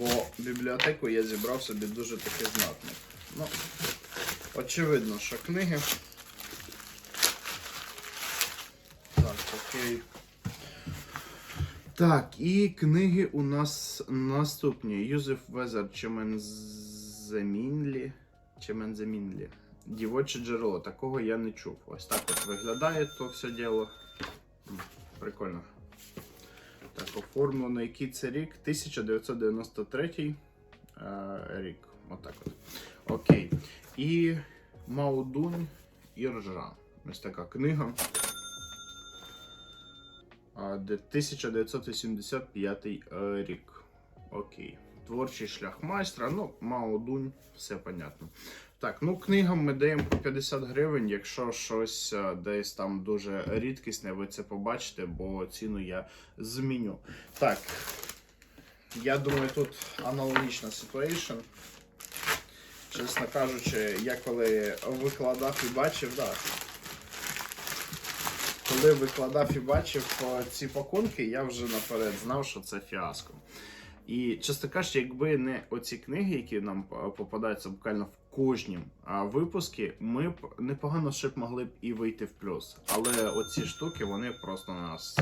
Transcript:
Бо бібліотеку я зібрав собі дуже таки знатну. Ну, очевидно, що книги. Так, окей. Так, і книги у нас наступні. Юзеф Везер Чеменземінлі. Чеменземінлі. Дівоче джерело. Такого я не чув. Ось так от виглядає то все діло. Прикольно. Так, оформлено. Який це рік? 1993 е, рік. Отак от. Окей. І Маудунь Іржа. Ось така книга. Де 1985 е, рік. Окей. Творчий шлях майстра. Ну, Мао Дунь, все понятно. Так, ну книгам ми даємо по 50 гривень. Якщо щось е, десь там дуже рідкісне, ви це побачите, бо ціну я зміню. Так. Я думаю, тут аналогічна ситуація. Чесно кажучи, я коли викладав і бачив, да, коли викладав і бачив е, ці пакунки, я вже наперед знав, що це фіаско. І чесно кажучи, якби не оці книги, які нам е, попадаються буквально в кожнім випуску, ми б непогано ще б могли б і вийти в плюс. Але оці штуки вони просто нас